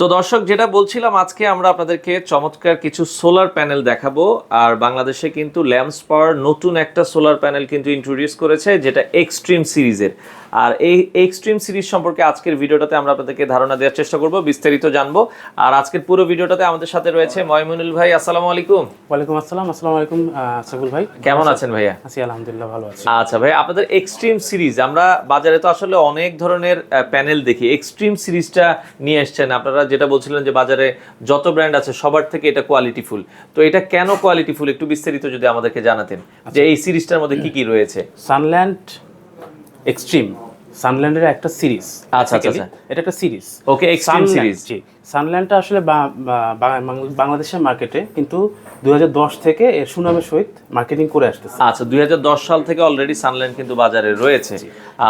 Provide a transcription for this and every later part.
তো দর্শক, যেটা বলছিলাম, আজকে আমরা আপনাদেরকে চমৎকার কিছু সোলার প্যানেল দেখাবো। আর বাংলাদেশে কিন্তু ল্যাম্পস পাওয়ার নতুন একটা সোলার প্যানেল কিন্তু ইন্ট্রোডিউস করেছে, যেটা এক্সট্রিম সিরিজের আর এই এক্সট্রিম সিরিজ সম্পর্কে আজকের ভিডিওটাতে আমরা আপনাদেরকে ধারণা দেওয়ার চেষ্টা করব বিস্তারিত জানব। আর আজকের পুরো ভিডিওটাতে আমাদের সাথে রয়েছে ময়মুনুল ভাই আসসালামু আলাইকুম। ওয়ালাইকুম আসসালাম আসসালামু আলাইকুম সাইফুল ভাই। কেমন আছেন ভাইয়া? আছি আলহামদুলিল্লাহ ভালো আছি। আচ্ছা ভাই আপনাদের এক্সট্রিম সিরিজ আমরা বাজারে তো আসলে অনেক ধরনের প্যানেল দেখি। এক্সট্রিম সিরিজটা নিয়ে এসছেন আপনারা যেটা বলছিলেন যে বাজারে যত ব্র্যান্ড আছে সবার থেকে এটা কোয়ালিটিফুল তো এটা কেন কোয়ালিটিফুল একটু বিস্তারিত যদি আমাদেরকে জানাতেন যে এই সিরিজটার মধ্যে কি কি রয়েছে? সানল্যান্ড এক্সট্রিম সানল্যান্ডের একটা সিরিজ আচ্ছা, আচ্ছা, আচ্ছা। এটা একটা series okay extreme series ji. সানল্যান্ডটা আসলে বাংলাদেশের মার্কেটে কিন্তু দুই হাজার দশ থেকে এর সুনামের সহিত মার্কেটিং করে আসতেছে। আচ্ছা দুই হাজার দশ সাল থেকে অলরেডি সানল্যান্ড কিন্তু বাজারে রয়েছে।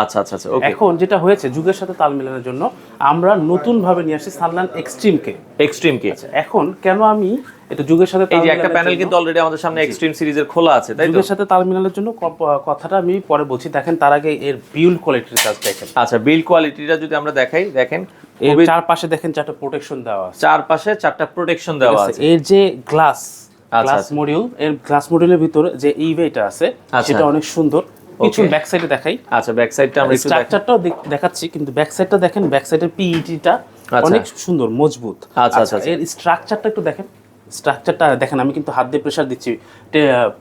আচ্ছা আচ্ছা আচ্ছা এখন যেটা হয়েছে যুগের সাথে তাল মেলানোর জন্য আমরা নতুন ভাবে নিয়ে আসছি সানল্যান্ড এক্সট্রিমকে এক্সট্রিম কি এখন কেন আমি এটা যুগের সাথে এই যে একটা প্যানেল কিন্তু অলরেডি আমাদের সামনে এক্সট্রিম সিরিজের খোলা আছে তাই যুগের সাথে তাল মেলানোর জন্য কথাটা আমি পরে বলছি। দেখেন তার আগে এর বিউল কোয়ালিটির কাজ দেখেন। আচ্ছা বিল কোয়ালিটিটা যদি আমরা দেখাই দেখেন এর চারপাশে দেখেন চারটা প্রোটেকশন দেওয়া আছে। চারপাশে চারটা প্রোটেকশন দেওয়া আছে এর যে গ্লাস আচ্ছা, গ্লাস মডিউল এর গ্লাস মডিউলের ভিতরে যে ইভেটা আছে আচ্ছা। সেটা অনেক সুন্দর। কিছু ব্যাক সাইডে দেখাই। আচ্ছা ব্যাক সাইডটা আমরা একটু। স্ট্রাকচারটাও দেখাচ্ছি কিন্তু ব্যাক সাইডটা দেখেন ব্যাক সাইডের পিইটিটা আচ্ছা। অনেক সুন্দর মজবুত। আচ্ছা, আচ্ছা, এর স্ট্রাকচারটা একটু দেখেন। স্ট্রাকচারটা দেখেন আমি কিন্তু হাত দিয়ে প্রেসার দিচ্ছি।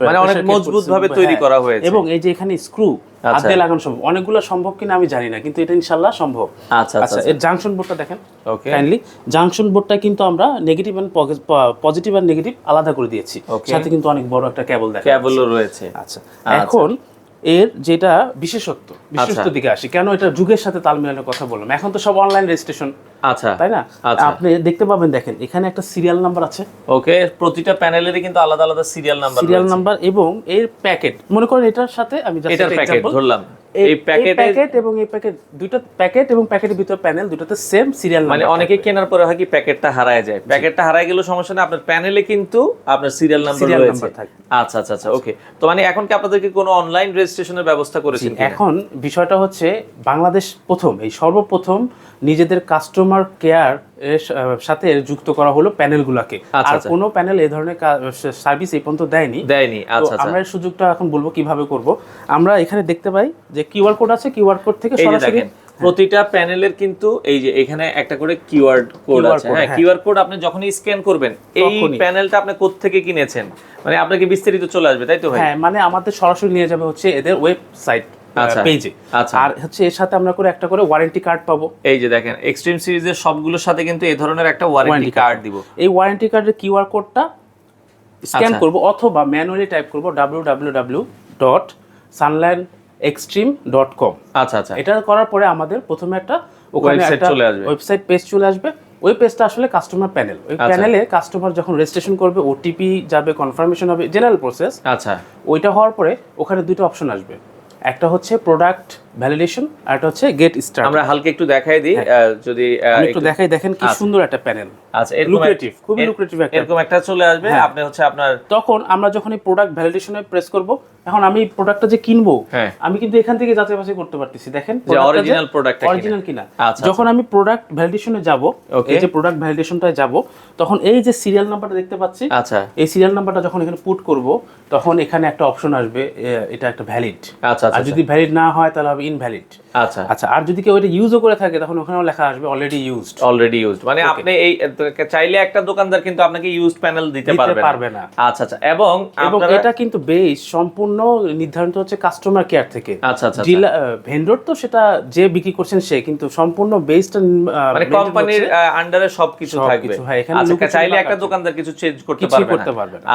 মানে অনেক মজবুত ভাবে তৈরি করা হয়েছে। এবং এই যে এখানে স্ক্রু হাত আচ্ছা। দিয়ে লাগানো সম্ভব। অনেকগুলো সম্ভব কিনা আমি জানি না কিন্তু এটা ইনশাল্লাহ সম্ভব। আচ্ছা আচ্ছা আচ্ছা এর জাংশন বোর্ডটা দেখেন। ওকে কাইন্ডলি জাংশন বোর্ডটা কিন্তু আমরা negative end positive end negative আলাদা করে দিয়েছি. সাথে কিন্তু অনেক বড় একটা কেবল দেখা কেবলও রয়েছে। আচ্ছা। এখন এর যেটা বিশেষত্ব বিশেষত্ব আচ্ছা। দিকে আসি। কেন এটা যুগের সাথে তাল মেলানোর কথা বললাম? এখন তো সব অনলাইন রেজিস্ট্রেশন আচ্ছা। তাই না? আচ্ছা। আপনি দেখতে পাবেন দেখেন এখানে একটা সিরিয়াল নাম্বার আছে। ওকে প্রতিটা প্যানেলেরই কিন্তু আলাদা আলাদা সিরিয়াল নাম্বার সিরিয়াল নাম্বার এবং এর প্যাকেট মনে করেন এটার সাথে আমি এটার প্যাকেট ধরলাম। এই প্যাকেট এবং এই প্যাকেট দুইটা প্যাকেট এবং প্যাকেটের ভিতরে প্যানেল দুটোতে সেম সিরিয়াল মানে অনেকে কেনার পরে হয় কি প্যাকেটটা হারায় যায়। প্যাকেটটা হারায় গেলেও সমস্যা না আপনার প্যানেলে কিন্তু আপনার সিরিয়াল নাম্বার রয়েছে। থাকে। আচ্ছা আচ্ছা আচ্ছা ওকে তো মানে এখন কি আপনাদেরকে কোনো অনলাইন রেজিস্ট্রেশনের ব্যবস্থা করেছেন এখন বিষয়টা হচ্ছে বাংলাদেশ প্রথম এই সর্বপ্রথম নিজেদের কাস্টমার কেয়ার এর সাথে যুক্ত করা হলো প্যানেলগুলোকে। আচ্ছা, আর আচ্ছা। কোনো প্যানেল এই ধরনের সার্ভিস এই পর্যন্ত দেয়নি। দেয়নি আচ্ছা আচ্ছা। আমরা সুযোগটা এখন বলব কীভাবে করব। আমরা এখানে দেখতে পাই যে কিউআর কোড আছে কিউআর কোড থেকে সরাসরি প্রতিটা প্যানেলের কিন্তু এই যে এখানে একটা করে কিওয়ার্ড কোড আছে। হ্যাঁ হ্যাঁ। কিওয়ার কোড আপনি যখনই স্ক্যান করবেন এই। প্যানেলটা আপনি কোত্থেকে কিনেছেন? মানে আপনাকে বিস্তারিত চলে আসবে তাই তো হ্যাঁ মানে আমাদের সরাসরি নিয়ে যাবে হচ্ছে এদের ওয়েবসাইট। পেজে আচ্ছা। আর হচ্ছে এর সাথে আমরা করে একটা করে ওয়ারেন্টি কার্ড পাবো। এই যে দেখেন এক্সট্রিম সিরিজের সবগুলোর সাথে কিন্তু এই ধরনের একটা ওয়ারেন্টি কার্ড দিব। এই ওয়ারেন্টি কার্ডের কিউআর কোডটা স্ক্যান আচ্ছা। করব অথবা ম্যানুয়ালি টাইপ করব www dot Sunland extreme dot com আচ্ছা আচ্ছা। এটা করার পরে আমাদের প্রথমে একটা ওখানে একটা চলে আসবে। ওয়েবসাইট পেজ চলে আসবে। ওই পেজটা আসলে কাস্টমার প্যানেল ওই আচ্ছা। প্যানেলে কাস্টমার যখন রেজিস্ট্রেশন করবে ওটিপি যাবে কনফার্মেশন হবে জেনারেল প্রসেস আচ্ছা। ওইটা হওয়ার পরে ওখানে দুটো অপশন আসবে। একটা হচ্ছে প্রোডাক্ট ভ্যালিডেশন আর একটা হচ্ছে গেট স্টার্ট আমরা হালকা একটু দেখাই দিই যদি হ্যাঁ। আমি একটু দেখাই দেখেন কি সুন্দর একটা প্যানেল আচ্ছা লুক্রেটিভ খুবই লুক্রেটিভ একটা। এরকম একটা চলে আসবে হ্যাঁ। আপনি হচ্ছে আপনার তখন আমরা যখন এই প্রোডাক্ট ভ্যালিডেশনে প্রেস করব এখন আমি প্রোডাক্টটা যে কিনবো হ্যাঁ। আমি কিন্তু এখান থেকে যাচাই বাছাই করতে পারতেছি। দেখেন যে original product টা অরিজিনাল কিনা। আচ্ছা, যখন আমি প্রোডাক্ট ভ্যালিডেশনে যাব এই যে প্রোডাক্ট ভ্যালিডেশনটায় যাব তখন এই যে সিরিয়াল নাম্বারটা দেখতে পাচ্ছি আচ্ছা। এই সিরিয়াল নাম্বারটা যখন এখানে পুট করব তখন এখানে একটা অপশন আসবে এটা একটা ভ্যালিড আচ্ছা আর আচ্ছা। যদি ভ্যালিড না হয় তাহলে হবে ইনভ্যালিড আচ্ছা। আচ্ছা আর যদি কেউ এটা ইউজও করে থাকে তখন ওখানেও লেখা আসবে অলরেডি ইউজড অলরেডি ইউজড মানে আপনি এই চাইলে একটা দোকানদার কিন্তু আপনাকে ইউজড প্যানেল দিতে পারবে পারবে না। আচ্ছা আচ্ছা এবং এবং এটা কিন্তু বেস সম্পূর্ণ নির্ধারিত হচ্ছে কাস্টমার কেয়ার থেকে। আচ্ছা আচ্ছা আচ্ছা। ভেন্ডর তো সেটা যে বিক্রি করছেন সে কিন্তু সম্পূর্ণ বেসটা মানে কোম্পানির আন্ডারে সবকিছু থাকবে। হ্যাঁ, এখানে আচ্ছা চাইলে একটা দোকানদার কিছু চেঞ্জ করতে পারবে করতে না পারবে না।